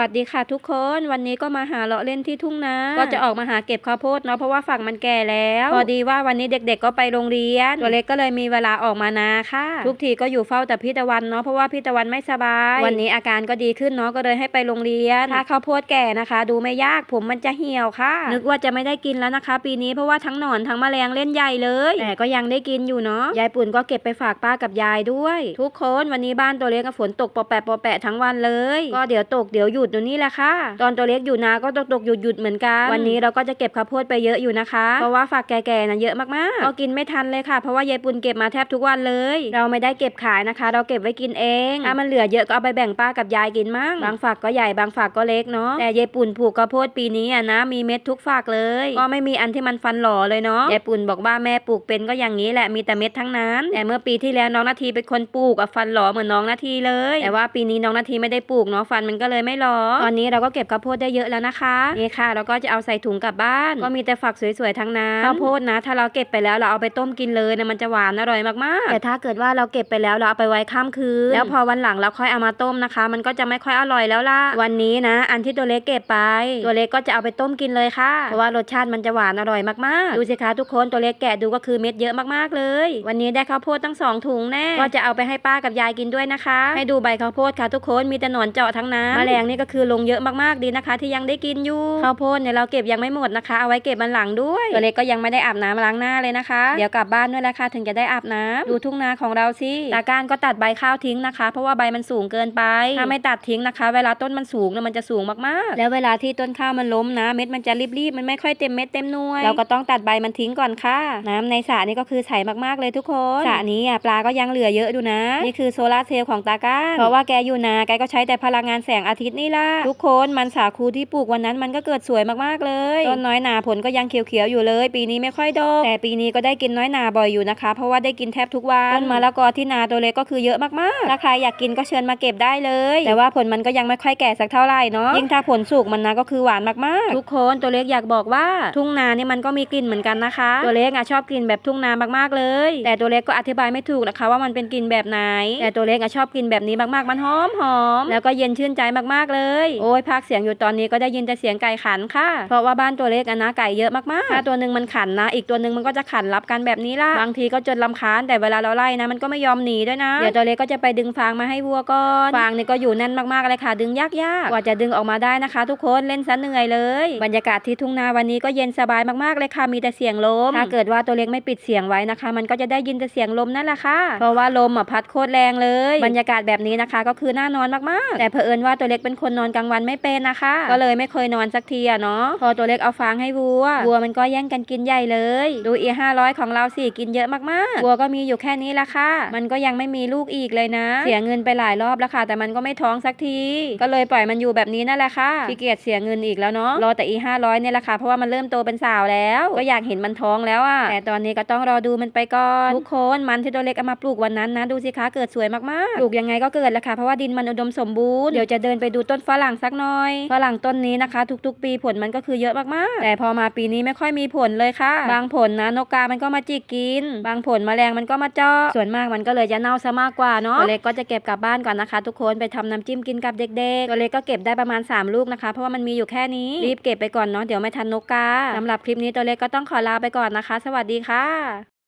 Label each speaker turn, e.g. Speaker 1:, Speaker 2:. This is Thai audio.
Speaker 1: วัสดีค่ะทุกคนวันนี้ก็มาหาเลาะเล่นที่ทุ่งนาก็จะออกมาหาเก็บข้าวโพดเนาะเพราะว่าฝั่งมันแก่แล้ว พอดีว่าวันนี้เด็กๆก็ไปโรงเรียนตัวเล็กก็เลยมีเวลาออกมานาค่ะ ทุกทีก็อยู่เฝ้าแต่พี่ตะวันเนาะเพราะว่าพี่ตะวันไม่สบาย วันนี้อาการก็ดีขึ้นเนาะก็เลยให้ไปโรงเรียนถ้าข้าวโพดแก่นะคะ ดูไม่ยากผมมันจะเหี่ยวค่ะ นึกว่าจะไม่ได้กินแล้วนะคะ ปีนี้เพราะว่าทั้งหนอนทั้งแมลงเล่นใหญ่เลยแต่ก็ยังได้กินอยู่เนาะยายปุ่นก็เก็บไปฝากป้ากับยายด้วย ทุกคนวันนี้บ้านตัวเล็กกับฝนตกปอแปะปอแปะทั้งวันเลย ก็เดี๋ยวตกเดี๋ยวหยุดอยู่นี่แหละค่ะ ตอนตัวเล็กอยู่นาก็ตกตกหยุดหยุดเหมือนกัน วันนี้เราก็จะเก็บข้าวโพดไปเยอะอยู่นะคะ เพราะว่าฝากแก่ๆนะเยอะมากๆก็กินไม่ทันเลยค่ะ เพราะว่ายายปุ่นเก็บมาแทบทุกวันเลย เราไม่ได้เก็บขายนะคะ เราเก็บไว้กินเอง ถ้ามันเหลือเยอะก็เอาไปแบ่งป้ากับยายกินมั่ง บางฝักก็ใหญ่บางฝักก็เล็กเนาะ แต่ยายปุ่นปลูกข้าวโพดปีนี้อะนะมีเม็ดทุกฝักเลย ก็ไม่มีอันที่มันฟันหล่อเลยเนาะ ยายปุ่นบอกว่าแม่ปลูกเป็นก็อย่างนี้แหละมีแต่เม็ดทั้งนั้น แต่เมื่อปีที่แล้วน้องนาทีเป็นคนปลูกอะฟันหล่อเหมือนน้องนาทีเลย แต่ว่าปีนี้น้องนาทีไม่ได้ปลูกเนาะฟันมันก็เลยไม่หล่อตอนนี้เราก็เก็บข้าวโพดได้เยอะแล้วนะคะนี่ค่ะ เราก็จะเอาใส่ถุงกลับบ้าน ก็มีแต่ฝักสวยๆทั้งนั้นข้าวโพดนะ ถ้าเราเก็บไปแล้วเราเอาไปต้มกินเลยนะมันจะหวานอร่อยมากๆ แต่ถ้าเกิดว่าเราเก็บไปแล้วเราเอาไปไว้ข้ามคืนแล้วพอวันหลังเราค่อยเอามาต้มนะคะ มันก็จะไม่ค่อยอร่อยแล้วล่ะวันนี้นะ อันที่ตัวเล็กเก็บไป ตัวเล็กก็จะเอาไปต้มกินเลยค่ะเพราะว่ารสชาติมันจะหวานอร่อยมากๆดูสิคะทุกคนตัวเล็กแกะดูก็คือเม็ดเยอะมากๆเลย วันนี้ได้ข้าวโพดตั้งสองถุงแน่ก็จะเอาไปให้ป้ากับยายกินด้วยนะคะ ให้ดูใบข้าวโพดค่ะทุกคนมีแต่หนอนเจาะทั้งนั้นแมลงนี่ก็คือลงเยอะมากๆดีนะคะ ที่ยังได้กินอยู่ข้าวโพดเนี่ยเราเก็บยังไม่หมดนะคะ เอาไว้เก็บมันหลังด้วยตัวเล็กก็ยังไม่ได้อาบน้ำล้างหน้าเลยนะคะ เดี๋ยวกลับบ้านด้วยแหละค่ะถึงจะได้อาบน้ำดูทุ่งนาของเราสิตากานก็ตัดใบข้าวทิ้งนะคะ เพราะว่าใบมันสูงเกินไปถ้าไม่ตัดทิ้งนะคะ เวลาต้นมันสูงเนี่ยมันจะสูงมากๆ แล้วเวลาที่ต้นข้าวมันล้มนะ เม็ดมันจะรีบๆมันไม่ค่อยเต็มเม็ดเต็มหน่วย เราก็ต้องตัดใบมันทิ้งก่อนค่ะ น้ำในสระนี่ก็คือใสมากๆเลยทุกคนสระนี้อะปลาก็ยังเหลือเยอะดูนะ นี่คือโซลาร์เซลล์ของตากานเพราะว่าแกอยู่นาแกก็ใช้แต่พลังงานแสงอาทิตย์นี่ล่ะ ทุกคนมันสาคูที่ปลูกวันนั้นมันก็เกิดสวยมากๆเลยต้นน้อยหนาผลก็ยังเขียวๆอยู่เลย ปีนี้ไม่ค่อยดกแต่ปีนี้ก็ได้กินน้อยหนาบ่อยอยู่นะคะ เพราะว่าได้กินแทบทุกวันต้นมะละกอที่นาตัวเล็กก็คือเยอะมากๆถ้าใครอยากกินก็เชิญมาเก็บได้เลย แต่ว่าผลมันก็ยังไม่ค่อยแก่สักเท่าไหร่เนาะยิ่งถ้าผลสุกมันนะก็คือหวานมากๆ ทุกคนตัวเล็กอยากบอกว่าทุ่งนานี่มันก็มีกลิ่นเหมือนกันนะคะ ตัวเล็กอะชอบกลิ่นแบบทุ่งนามากๆเลย แต่ตัวเล็กก็อธิบายไม่ถูกนะคะ ว่ามันเป็นกลิ่นแบบไหน แต่ตัวเล็กอะชอบกลิ่นแบบนี้มากๆมันหอมหอมแล้วก็เย็นชื่นใจมากๆเลยโอ้ยพักเสียงอยู่ตอนนี้ก็ได้ยินแต่เสียงไก่ขันค่ะ เพราะว่าบ้านตัวเล็กอะนะไก่เยอะมากๆถ้าตัวหนึ่งมันขันนะ อีกตัวหนึ่งมันก็จะขันรับกันแบบนี้ล่ะ บางทีก็จนลำคาญแต่เวลาเราไล่นะ มันก็ไม่ยอมหนีด้วยนะ เดี๋ยวตัวเล็กก็จะไปดึงฟางมาให้วัวก่อน ฟางนี่ก็อยู่แน่นมากๆเลยค่ะ ดึงยากๆกว่าจะดึงออกมาได้นะคะ ทุกคนเล่นซะเหนื่อยเลย บรรยากาศที่ทุ่งนาวันนี้ก็เย็นสบายมากๆเลยค่ะมีแต่เสียงลม ถ้าเกิดว่าตัวเล็กไม่ปิดเสียงไว้นะคะ มันก็จะได้ยินแต่เสียงลมนั่นแหละค่ะ เพราะว่าลมอะพัดโคตรแรงเลย บรรยากาศแบบนี้นะคะ ก็คือน่านอนมากๆ แต่เผอิญว่าตัวเล็กเป็นคนนอนกลางวันไม่เป็นนะคะ ก็เลยไม่เคยนอนสักทีอะเนาะพอตัวเล็กเอาฟางให้วัว วัวมันก็แย่งกันกินใหญ่เลย ดูเอีห้าร้อยของเราสิกินเยอะมากๆวัวก็มีอยู่แค่นี้ละค่ะ มันก็ยังไม่มีลูกอีกเลยนะ เสียเงินไปหลายรอบแล้วค่ะ แต่มันก็ไม่ท้องสักที ก็เลยปล่อยมันอยู่แบบนี้นั่นแหละค่ะขี้เกียจเสียเงินอีกแล้วเนาะรอแต่อีห้าร้อยเนี่ยแหละค่ะเพราะว่ามันเริ่มโตเป็นสาวแล้ว ก็อยากเห็นมันท้องแล้วอะแต่ตอนนี้ก็ต้องรอดูมันไปก่อนทุกคนมันที่ตัวเล็กเอามาปลูกวันนั้นนะ ดูสิคะเกิดสวยมากๆปลูกยังไงก็เกิดละค่ะเพราะว่าดินมันอุดมสมบูรณ์เดี๋ยวจะเดินไปดูต้นฝรั่งสักหน่อย ฝรั่งต้นนี้นะคะ ทุกๆ ปีผลมันก็คือเยอะมากๆ แต่พอมาปีนี้ไม่ค่อยมีผลเลยค่ะ บางผลนะนกกา มันก็มาจิกกิน บางผลแมลงมันก็มาเจาะ ส่วนมากมันก็เลยจะเน่าซะมากกว่าเนาะ ตัวเล็กก็จะเก็บกลับบ้านก่อนนะคะ ทุกคนไปทำน้ำจิ้มกินกับเด็กๆ ตัวเล็กก็เก็บได้ประมาณ 3 ลูกนะคะ เพราะว่ามันมีอยู่แค่นี้ รีบเก็บไปก่อนเนาะ เดี๋ยวไม่ทันนกกาสำหรับคลิปนี้ตัวเล็กก็ต้องขอลาไปก่อนนะคะ สวัสดีค่ะ